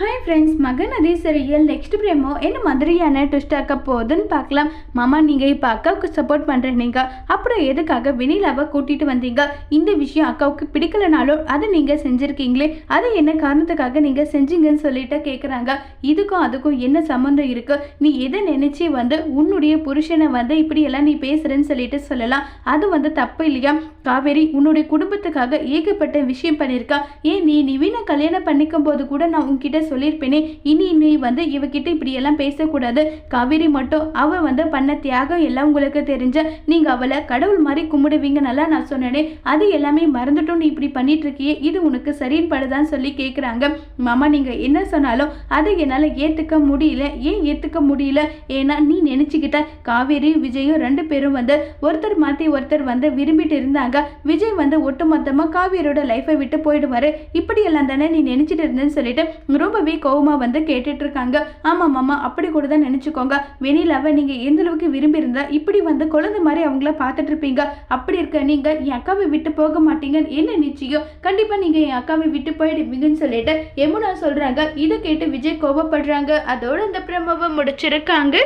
Hi friends Mahanadi serial next promo என்ன மாதிரியான twist ஆக்க போகுதுன்னு பார்க்கலாம். மாமா நீங்கள் இப்போ அக்காவுக்கு சப்போர்ட் பண்ணுறீங்க அப்புறம் எதுக்காக வெனிலாவை கூட்டிகிட்டு வந்தீங்க? இந்த விஷயம் அக்காவுக்கு பிடிக்கலனாலும் அதை நீங்கள் செஞ்சுருக்கீங்களே? அது என்ன காரணத்துக்காக நீங்கள் செஞ்சீங்கன்னு சொல்லிட்டு கேட்குறாங்க இதுக்கும் அதுக்கும் என்ன சம்மந்தம் இருக்குது நீ எதை நினச்சி வந்து உன்னுடைய புருஷனை வந்து இப்படியெல்லாம் நீ பேசுகிறேன்னு சொல்லிட்டு சொல்லலாம். அது வந்து தப்பு இல்லையா? காவேரி உன்னுடைய குடும்பத்துக்காக ஏகப்பட்ட விஷயம் பண்ணியிருக்கா. ஏன் நீ நிவீனை கல்யாணம் பண்ணிக்கும் போது கூட நான் உன்கிட்ட சொல்லியிருப்பேனே. இனி நீ வந்து இவகிட்ட இப்படியெல்லாம் பேசக்கூடாது. காவேரி மட்டும் அவ வந்து பண்ண தியாகம் எல்லாம் உங்களுக்கு தெரிஞ்ச நீங்க அவளை கடவுள் மாதிரி கும்பிடுவீங்க நல்லா நான் சொன்னேனே. அது எல்லாமே மறந்துட்டும் நீ இப்படி பண்ணிட்டு இருக்கியே இது உனக்கு சரியின் படுதான்னு சொல்லி கேட்குறாங்க மாமா நீங்க என்ன சொன்னாலும் அதை என்னால் ஏற்றுக்க முடியல. ஏன் ஏற்றுக்க முடியல? ஏன்னா நீ நினச்சிக்கிட்ட காவேரி விஜயும் ரெண்டு பேரும் வந்து ஒருத்தர் மாற்றி ஒருத்தர் வந்து விரும்பிட்டு இருந்தாங்க. விஜய் வந்து ஒட்டுமொத்தமாக காவேரியோட லைஃப்பை விட்டு போயிடுவாரு. இப்படி எல்லாம் தானே நீ நினச்சிட்டு இருந்தேன்னு சொல்லிட்டு ரொம்பவே கோவமாக வந்து கேட்டுட்டு இருக்காங்க ஆமாம் மாமா அப்படி கூட தான் நினச்சிக்கோங்க வெனிலாவை நீங்கள் எந்த அளவுக்கு விரும்பியிருந்தா இப்படி வந்து குழந்தை மாதிரி அவங்கள பார்த்துட்டு இருப்பீங்க அப்படி இருக்க நீங்கள் என் அக்காவை விட்டு போக மாட்டீங்கன்னு என்ன நிச்சயம்? கண்டிப்பாக நீங்கள் என் அக்காவை விட்டு போயிடுவீங்கன்னு சொல்லிட்டு யமுனா சொல்கிறாங்க இதை கேட்டு விஜய் கோபப்படுறாங்க அதோட இந்த பிரமவை முடிச்சிருக்காங்க.